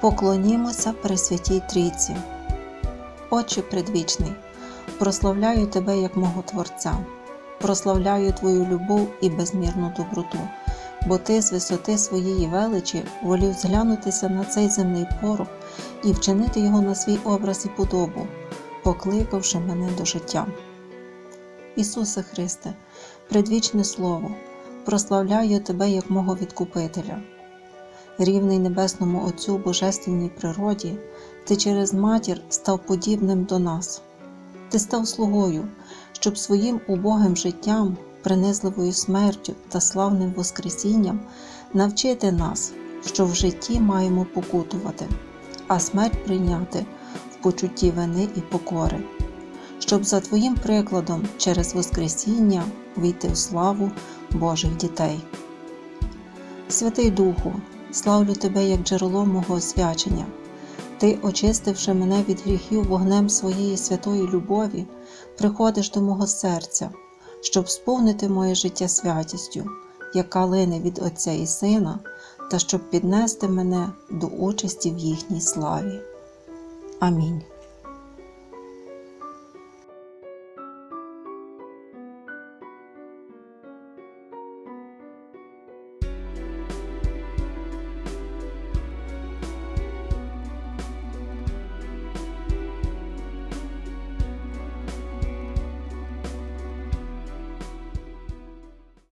Поклонімося Пресвятій Трійці. Отче предвічний, прославляю Тебе як мого Творця, прославляю Твою любов і безмірну доброту, бо Ти з висоти своєї величі волів зглянутися на цей земний порох і вчинити його на свій образ і подобу, покликавши мене до життя. Ісусе Христе, предвічне Слово, прославляю Тебе як мого Відкупителя. Рівний Небесному Отцю Божественній природі, Ти через матір став подібним до нас. Ти став слугою, щоб своїм убогим життям, принизливою смертю та славним Воскресінням навчити нас, що в житті маємо покутувати, а смерть прийняти в почутті вини і покори, щоб за Твоїм прикладом через Воскресіння війти в славу Божих дітей. Святий Духу, славлю Тебе як джерело мого освячення. Ти, очистивши мене від гріхів вогнем своєї святої любові, приходиш до мого серця, щоб сповнити моє життя святістю, яка лине від Отця і Сина, та щоб піднести мене до участі в їхній славі. Амінь.